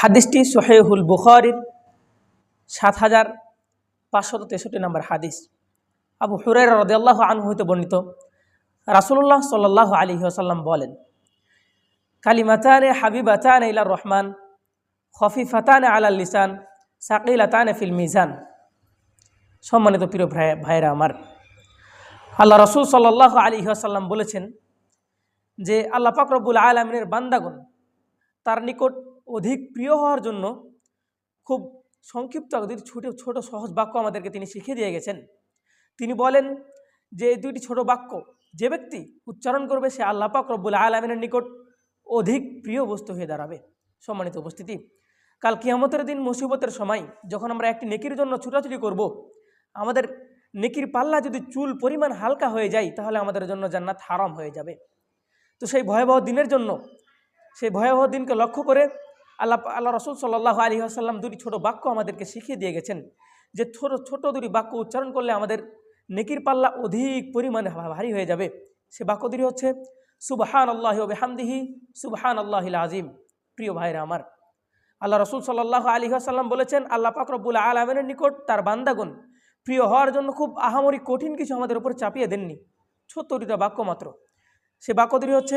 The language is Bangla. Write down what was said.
হাদিসটি সোহেহুল বুখারির সাত হাজার পাঁচশত তেষট্টি নম্বর হাদিস। আবু হুরাই রদাল্লাহ আনহু হইতে বর্ণিত। রাসুল্লাহ সাল্লাহ আলী আসাল্লাম বলেন, কালিমাতানে হাবিবাতান ইলা রহমান, খফিফাতান আলাল লিসান, সাকিলাতান ফিল মিজান। সম্মানিত প্রিয় ভাই ভাইরা আমার, আল্লাহ রসুল সাল্লাহ আলী আসাল্লাম বলেছেন যে, আল্লাহ পাক রব্বুল আলমিনের বান্দাগণ তার নিকট অধিক প্রিয় হওয়ার জন্য খুব সংক্ষিপ্ত যদি ছোটো, ছোট সহজ বাক্য আমাদেরকে তিনি শিখিয়ে দিয়ে গেছেন। তিনি বলেন যে দুইটি ছোট বাক্য যে ব্যক্তি উচ্চারণ করবে, সে আল্লাহ পাক রব্বুল আলমিনের নিকট অধিক প্রিয় বস্তু হয়ে দাঁড়াবে। সম্মানিত উপস্থিতি, কাল কিয়ামতের দিন মুসিবতের সময় যখন আমরা একটি নেকির জন্য ছুটাছুটি করব, আমাদের নেকির পাল্লা যদি চুল পরিমাণ হালকা হয়ে যায়, তাহলে আমাদের জন্য জান্নাত হারাম হয়ে যাবে। তো সেই ভয়াবহ দিনের জন্য সেই ভয়াবহ দিনকে লক্ষ্য করে আল্লাহ আল্লাহ রসুল সাল্লাহ আলী আসাল্লাম দুটি ছোট বাক্য আমাদেরকে শিখিয়ে দিয়ে গেছেন। যে ছোট ছোট দুটি বাক্য উচ্চারণ করলে আমাদের নেকির পাল্লা অধিক পরিমাণে ভারী হয়ে যাবে। সে বাক্য দুটি হচ্ছে সুবহান আল্লাহ হামদিহি সুবহান আল্লাহিল আজিম প্রিয় ভাইরা আমার, আল্লাহ রসুল সাল্লাহ আলী আসাল্লাম বলেছেন, আল্লাহ পাকরবুল আলমের নিকট তার বান্দাগণ প্রিয় হওয়ার জন্য খুব আহামরি কঠিন কিছু আমাদের উপর চাপিয়ে দেননি। ছোট্ট দুটা বাক্য মাত্র। সে বাক্য দুটি হচ্ছে